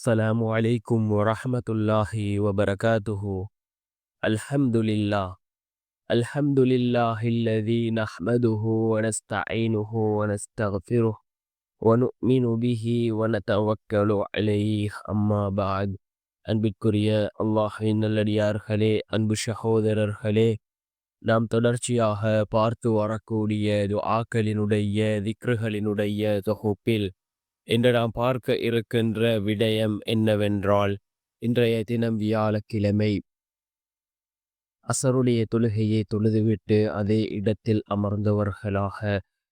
السلام عليكم ورحمة الله وبركاته الحمد لله الحمد لله الذي نحمده ونستعينه ونستغفره ونؤمن به ونتوكل عليه أما بعد அன்பிற்குரிய அல்லாஹின் நல்லடியார்களே அன்பு சகோதரர்களே நாம் தொடர்ச்சியாக பார்த்து வரக்கூடிய துஆக்களினுடைய திக்ருகளினுடைய தொகுப்பில் இன்று நாம் பார்க்க இருக்கின்ற விடயம் என்னவென்றால் இன்றைய தினம் வியாழக்கிழமை. அசருடைய தொழுகையை தொழுதுவிட்டு அதே இடத்தில் அமர்ந்தவர்களாக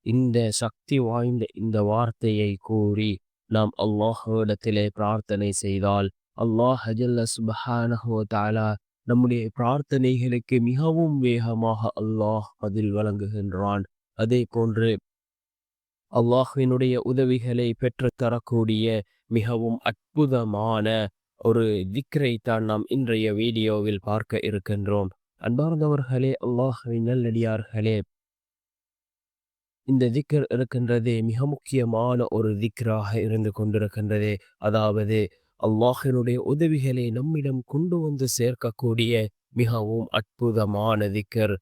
இந்த சக்தி வாய்ந்த இந்த வார்த்தையை கூறி நாம் அல்லாஹுவிடத்திலே பிரார்த்தனை செய்தால் அல்லாஹ் அஜல்ல சுபஹானஹோ தாலா நம்முடைய பிரார்த்தனைகளுக்கு மிகவும் வேகமாக அல்லாஹ் பதில் வழங்குகின்றான். அதே போன்று அல்லாஹினுடைய உதவிகளை பெற்று தரக்கூடிய மிகவும் அற்புதமான ஒரு திக்ரை தான் நாம் இன்றைய வீடியோவில் பார்க்க இருக்கின்றோம். அன்பார்ந்தவர்களே அல்லாஹின் நல்லடியார்களே இந்த திக்கர் இருக்கின்றதே மிக முக்கியமான ஒரு திக்ராக இருந்து கொண்டிருக்கின்றதே. அதாவது அல்லாஹினுடைய உதவிகளை நம்மிடம் கொண்டு வந்து சேர்க்கக்கூடிய மிகவும் அற்புதமான திக்கர்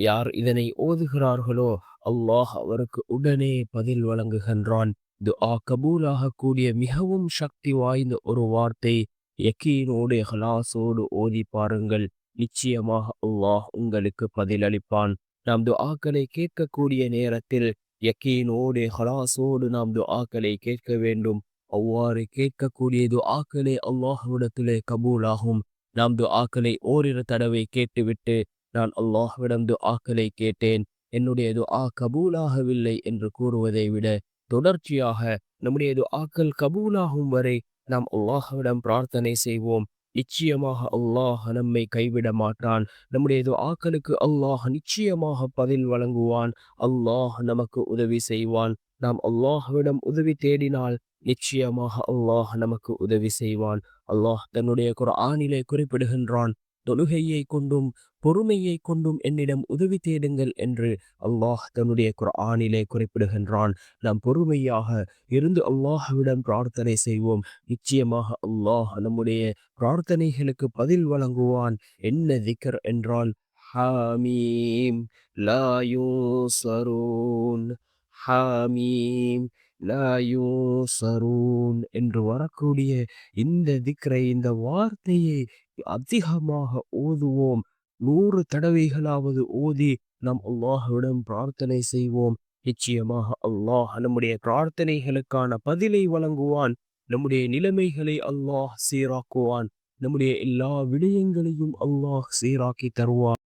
யார் இதனை ஓதுகிறார்களோ அல்லாஹ் அவருக்கு உடனே பதில் வழங்குகின்றான். துஆ கபூலாக கூடிய மிகவும் சக்தி வாய்ந்த ஒரு வார்த்தை யக்கீனோடு ஹலாசோடு ஓதி பாருங்கள். நிச்சயமாக அல்லாஹ் உங்களுக்கு பதிலளிப்பான் நாம் துஆக்களை கேட்கக்கூடிய நேரத்தில் யக்கீனோடு ஹலாசோடு நாம் துஆக்களை கேட்க வேண்டும். அவ்வாறு கேட்கக்கூடிய துஆக்களே அல்லாஹ்விடத்திலே கபூலாகும். நாம் துஆக்களை ஓரிரு தடவை கேட்டுவிட்டு நான் அல்லாஹ்விடம் துஆக்களை கேட்டேன். என்னுடைய துஆ கபூலாகவில்லை என்று கூறுவதை விட தொடர்ச்சியாக நம்முடைய துஆக்கள் கபூலாகும் வரை நாம் அல்லாஹ்விடம் பிரார்த்தனை செய்வோம். நிச்சயமாக அல்லாஹ் நம்மை கைவிட மாட்டான். நம்முடைய துஆக்களுக்கு அல்லாஹ் நிச்சயமாக பதில் வழங்குவான். அல்லாஹ் நமக்கு உதவி செய்வான். நாம் அல்லாஹ்விடம் உதவி தேடினால் நிச்சயமாக அல்லாஹ் நமக்கு உதவி செய்வான். அல்லாஹ் தன்னுடைய குரானிலே குறிப்பிடுகின்றான். தொழுகையை கொண்டும் பொறுமையை கொண்டும் என்னிடம் உதவி தேடுங்கள் என்று அல்லாஹ் தன்னுடைய குரானிலே குறிப்பிடுகின்றான். நாம் பொறுமையாக இருந்து அல்லாஹ்விடம் பிரார்த்தனை செய்வோம். நிச்சயமாக அல்லாஹ் நம்முடைய பிரார்த்தனைகளுக்கு பதில் வழங்குவான். என்ன திக்கர் என்றால் ஹாமீம் லாயூ சரூன் ஹாமீம். சரூன் என்று வரக்கூடிய இந்த திக்ரை இந்த வார்த்தையை அதிகமாக ஓதுவோம். நூறு தடவைகளாவது ஓதி நாம் அல்லாஹுடன் பிரார்த்தனை செய்வோம். நிச்சயமாக அல்லாஹ் நம்முடைய பிரார்த்தனைகளுக்கான பதிலை வழங்குவான். நம்முடைய நிலைமைகளை அல்லாஹ் சீராக்குவான். நம்முடைய எல்லா விடயங்களையும் அல்லாஹ் சீராக்கி தருவான்.